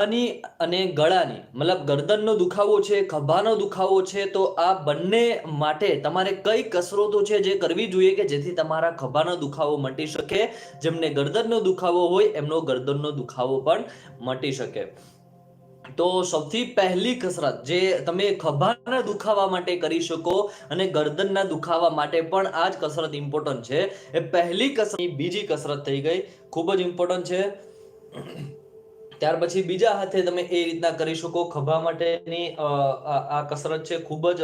ખભાની અને ગળાની, મતલબ ગરદનનો દુખાવો છે, ખભાનો દુખાવો છે, તો આ બંને માટે તમારે કઈ કસરતો છે જે કરવી જોઈએ કે જેથી તમારા ખભાનો દુખાવો મટી શકે? જેમને ગરદનનો દુખાવો હોય, એમનો ગરદનનો દુખાવો પણ મટી શકે. તો સૌથી પહેલી કસરત જે તમે ખભાના દુખાવા માટે કરી શકો અને ગરદનના દુખાવા માટે પણ આ જ કસરત ઇમ્પોર્ટન્ટ છે. એ પહેલી કસરત, બીજી કસરત થઈ ગઈ. ખૂબ જ ઇમ્પોર્ટન્ટ છે. ત્યાર પછી બીજા હાથે તમે એ રીતના કરી શકો. ખભા માટેની આ કસરત છે ખૂબ જ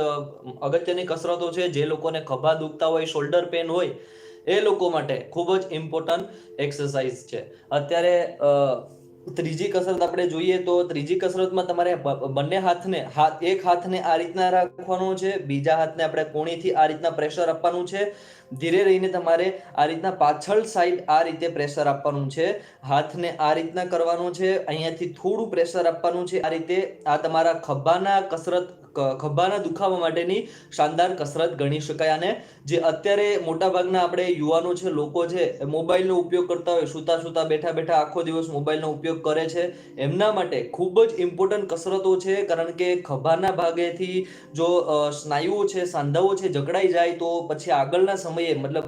અગત્યની કસરતો છે. જે લોકોને ખભા દુખતા હોય શોલ્ડર પેન હોય, એ લોકો માટે ખૂબ જ ઇમ્પોર્ટન્ટ એક્સરસાઇઝ છે. અત્યારે ત્રીજી કસરત આપણે જોઈએ તો ત્રીજી કસરતમાં તમારે બંને હાથને, હાથ, એક હાથને આ રીતના રાખવાનો છે, બીજા હાથને આપણે કોણીથી આ રીતના પ્રેશર આપવાનું છે. ધીરે રહીને તમારે આ રીતના પાછળ સાઈડ આ રીતે પ્રેશર આપવાનું છે. હાથને આ રીતના કરવાનું છે. અહીંયાથી થોડું પ્રેશર આપવાનું છે. આ રીતે આ તમારા ખભાના કસરત ખભાના દુખાવા માટેની શાનદાર કસરત ગણી શકાય. અને જે અત્યારે મોટા ભાગના આપણે યુવાનો છે, લોકો છે મોબાઈલનો ઉપયોગ કરતા હોય સુતા સુતા બેઠા બેઠા આખો દિવસ મોબાઈલનો ઉપયોગ કરે છે. એમના માટે ખૂબ જ ઇમ્પોર્ટન્ટ કસરતો છે, કારણ કે ખભાના ભાગેથી જો સ્નાયુઓ છે, સાંધાઓ છે, જકડાઈ જાય તો પછી આગળના સમયે મતલબ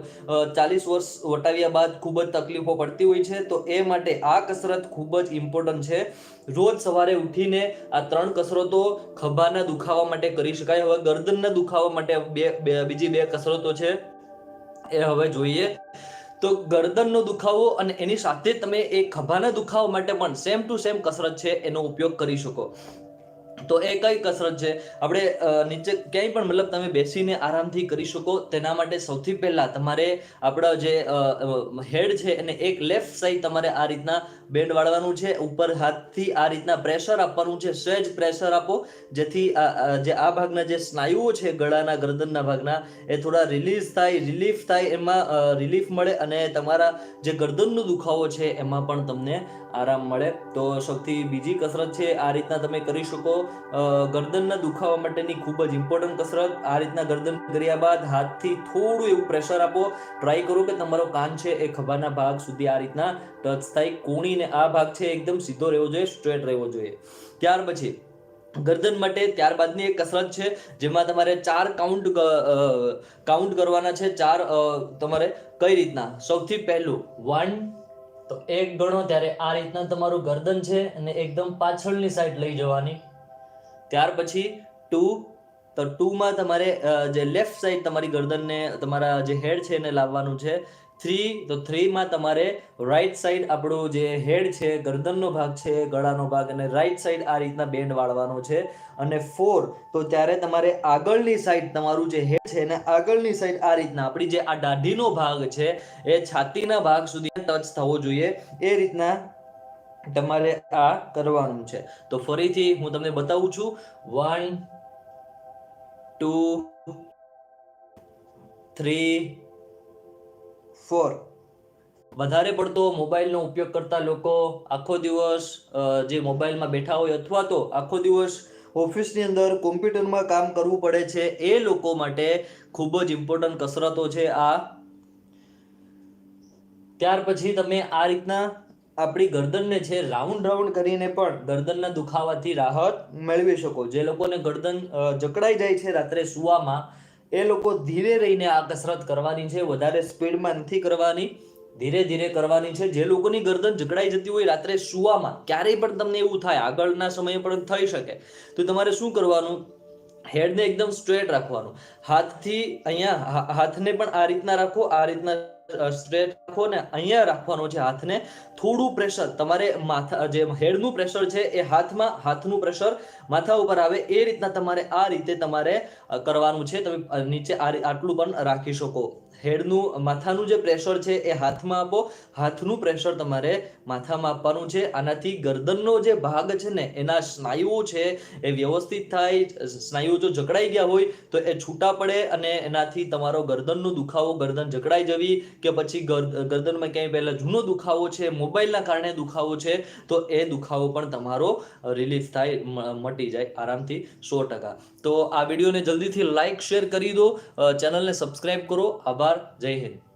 ચાલીસ વર્ષ વટાવ્યા બાદ ખૂબ જ તકલીફો પડતી હોય છે. તો એ માટે આ કસરત ખૂબ જ ઇમ્પોર્ટન્ટ છે. રોજ સવારે ઉઠીને આ ત્રણ કસરતો ખભાના દુખાવા માટે કરી શકાય. હવે ગરદનના દુખાવા માટે બે- બીજી બે કસરતો છે એ હવે જોઈએ. તો ગરદનનો દુખાવો અને એની સાથે તમે એ ખભાના દુખાવા માટે પણ સેમ ટુ સેમ કસરત છે એનો ઉપયોગ કરી શકો. તો એ કઈ કસરત છે? આપણે નીચે ક્યાંય પણ મતલબ તમે બેસીને આરામથી કરી શકો, તેના માટે સૌથી પહેલા તમારે આપણા જે હેડ છે એને એક લેફ્ટ સાઈડ તમારે આ રીતના બેન્ડ વાળવાનું છે, ઉપર હાથથી આ રીતના પ્રેશર આપવાનું છે, સહેજ પ્રેશર આપો, જેથી જે આ ભાગના જે સ્નાયુઓ છે ગળાના, ગરદનના ભાગના, એ થોડા રિલીઝ થાય, રિલીફ થાય, એમાં રિલીફ મળે અને તમારા જે ગરદનનો દુખાવો છે એમાં પણ તમને આરામ મળે. તો સૌથી બીજી કસરત છે, આ રીતના તમે કરી શકો. ગરદનના દુખાવા માટેની ખૂબ જ ઇમ્પોર્ટન્ટ કસરત. આ રીતના ગરદન કર્યા બાદ હાથથી થોડું એવું પ્રેશર આપો. ટ્રાય કરો કે તમારો કાન છે એ ખભાના ભાગ સુધી આ રીતના ટચ થાય. કોણીને આ ભાગ છે એકદમ સીધો રહેવો જોઈએ સ્ટ્રેટ રહેવો જોઈએ. ત્યાર પછી, ગરદન માટે ત્યારબાદની એક કસરત છે, જેમાં તમારે ચાર કાઉન્ટ કાઉન્ટ કરવાના છે. ચાર તમારે કઈ રીતના? સૌથી પહેલું વન તો એક ગણો, ત્યારે આ રીતના તમારું ગરદન છે અને એકદમ પાછળની સાઈડ લઈ જવાની. ત્યાર પછી ટુ, તો ટુમાં તમારે જે લેફ્ટ સાઈડ તમારી ગરદનને, તમારા જે હેડ છે એને લાવવાનું છે. થ્રી તો થ્રીમાં તમારે રાઈટ સાઈડ આપણું જે હેડ છે, ગરદનનો ભાગ છે, ગળાનો ભાગ અને રાઈટ સાઈડ આ રીતના બેન્ડ વાળવાનો છે. અને ફોર તો ત્યારે તમારે આગળની સાઈડ તમારું જે હેડ છે એને આગળની સાઈડ આ રીતના, આપણી જે આ દાઢીનો ભાગ છે, એ છાતીના ભાગ સુધી ટચ થવો જોઈએ. એ રીતના તમારે આ કરવાનું છે. તો ફરીથી હું તમને બતાવું છું. વન ટુ થ્રી ફોર વધારે પડતો મોબાઈલનો ઉપયોગ કરતા લોકો આખો દિવસ જે મોબાઈલમાં બેઠા હોય અથવા તો આખો દિવસ ઓફિસની અંદર કોમ્પ્યુટરમાં કામ કરવું પડે છે, એ લોકો માટે ખૂબ જ ઇમ્પોર્ટન્ટ કસરતો છે આ. ત્યાર પછી તમે આ રીતના આપણી ગરદનને છે રાઉન્ડ રાઉન્ડ કરીને પણ ગરદનના દુખાવાથી રાહત મેળવી શકો. જે લોકોને ગરદન જકડાઈ જાય છે રાત્રે સુવામાં, એ લોકો ધીરે રહીને આ કસરત કરવાની છે, વધારે સ્પીડમાં નથી કરવાની, ધીરે ધીરે કરવાની છે. જે લોકોની ગરદન જકડાઈ જતી હોય રાત્રે સુવામાં, ક્યારેય પણ તમને એવું થાય, આગળના સમયે પણ થઈ શકે. તો તમારે શું કરવાનું? હેડને એકદમ સ્ટ્રેટ રાખવાનું. હાથથી અહીંયા હાથને પણ આ રીતના રાખો, આ રીતના સ્ટ્રેટ રાખો ને અહીંયા રાખવાનો છે હાથને. થોડું પ્રેશર, તમારે માથા, જે હેડનું પ્રેશર છે એ હાથમાં, હાથનું પ્રેશર માથા ઉપર આવે એ રીતના તમારે આ રીતે તમારે કરવાનું છે. તમે નીચે આટલું પણ રાખી શકો. હેડનું, માથાનું જે પ્રેશર છે એ હાથમાં આપો. હાથનું પ્રેશર તમારે માથામાં આપવાનું છે. આનાથી ગરદનનો જે ભાગ છે ને, એના સ્નાયુઓ છે એ વ્યવસ્થિત થાય. સ્નાયુઓ જો જકડાઈ ગયા હોય તો એ છૂટા પડે અને એનાથી તમારો ગરદનનો દુખાવો, ગરદન જકડાઈ જવી કે પછી ગરદનમાં ક્યાંય પહેલાં જૂનો દુખાવો છે, મોબાઈલના કારણે દુખાવો છે, તો એ દુખાવો પણ તમારો રિલીફ થાય મટી જાય આરામથી સો ટકા. તો આ વિડીયોને જલ્દીથી લાઇક શેર કરી દો. ચેનલને સબસ્ક્રાઈબ કરો. આભાર. જય હિન્દ.